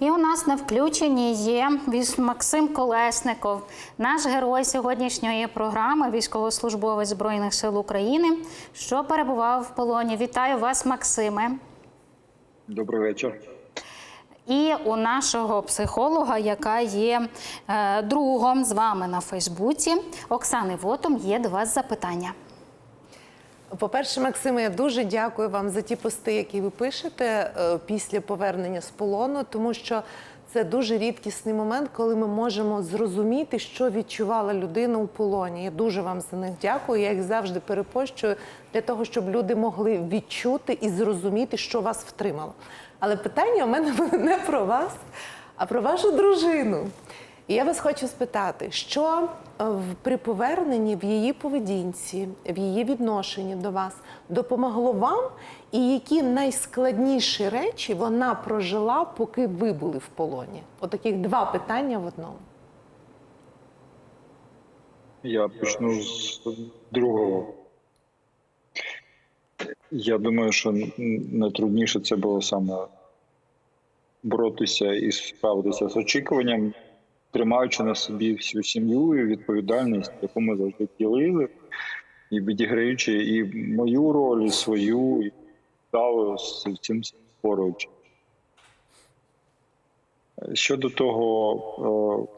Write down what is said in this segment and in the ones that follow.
І у нас на включенні є Максим Колесников, наш герой сьогоднішньої програми, військовослужбовець Збройних сил України, що перебував в полоні. Вітаю вас, Максиме. Добрий вечір. І у нашого психолога, яка є е, другом з вами на Фейсбуці, Оксани Вотом, є до вас запитання. По-перше, Максиме, я дуже дякую вам за ті пости, які ви пишете е, після повернення з полону, тому що це дуже рідкісний момент, коли ми можемо зрозуміти, що відчувала людина у полоні. Я дуже вам за них дякую. Я їх завжди перепощую для того, щоб люди могли відчути і зрозуміти, що вас втримало. Але питання у мене не про вас, а про вашу дружину. І я вас хочу спитати, що е, при поверненні в її поведінці, в її відношенні до вас допомогло вам, і які найскладніші речі вона прожила, поки ви були в полоні? Отаких два питання в одному. Я почну з другого. Я думаю, що найтрудніше це було саме боротися і справитися з очікуванням, тримаючи на собі всю сім'ю і відповідальність, яку ми завжди ділили, і відіграючи і мою роль, і свою, і вдало з цим поруч. Щодо того, е,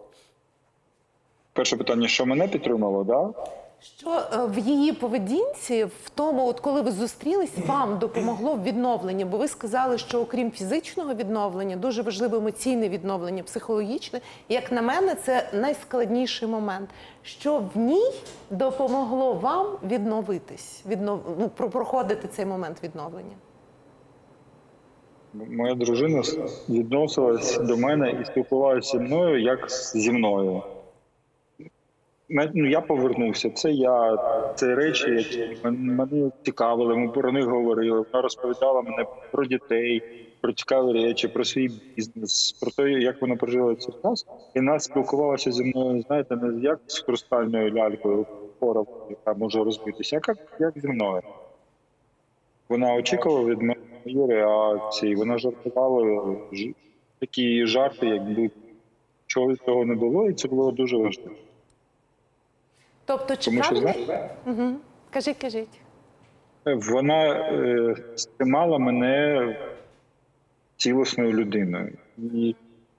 перше питання, що мене підтримало, да? Що е, в її поведінці, в тому, от коли ви зустрілись, вам допомогло в? Бо ви сказали, що окрім фізичного відновлення, дуже важливе емоційне відновлення, психологічне. Як на мене, це найскладніший момент. Що в ній допомогло вам відновитись, віднов... ну, про- проходити цей момент відновлення? Моя дружина відносилась до мене і спілкувалася зі мною як зі мною. Ну, я повернувся. Це я, це речі, які мене цікавили. Ми про них говорили. Вона розповідала мене про дітей, про цікаві речі, про свій бізнес, про те, як вона прожила цей час. І вона спілкувалася зі мною, знаєте, не як з хрустальною лялькою, хора, яка може розбитися, а як, як зі мною. Вона очікувала від мене реакції, вона жартувала такі жарти, якби чого цього не було, і це було дуже важливо. Тобто, чи Тому що правильно? знаєте, Угу. Кажіть, кажіть. вона е, сприймала мене цілісною людиною і,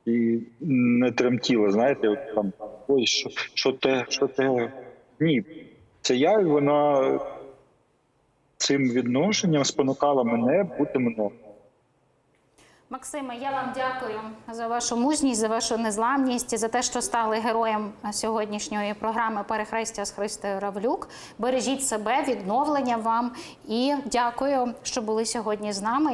і не тремтіла, знаєте, там ой, що, що те, що те. Ні, це я, і вона цим відношенням спонукала мене бути мною. Максиме, я вам дякую за вашу мужність, за вашу незламність, за те, що стали героєм сьогоднішньої програми Перехрестя з Христою Равлюк. Бережіть себе, відновлення вам і дякую, що були сьогодні з нами.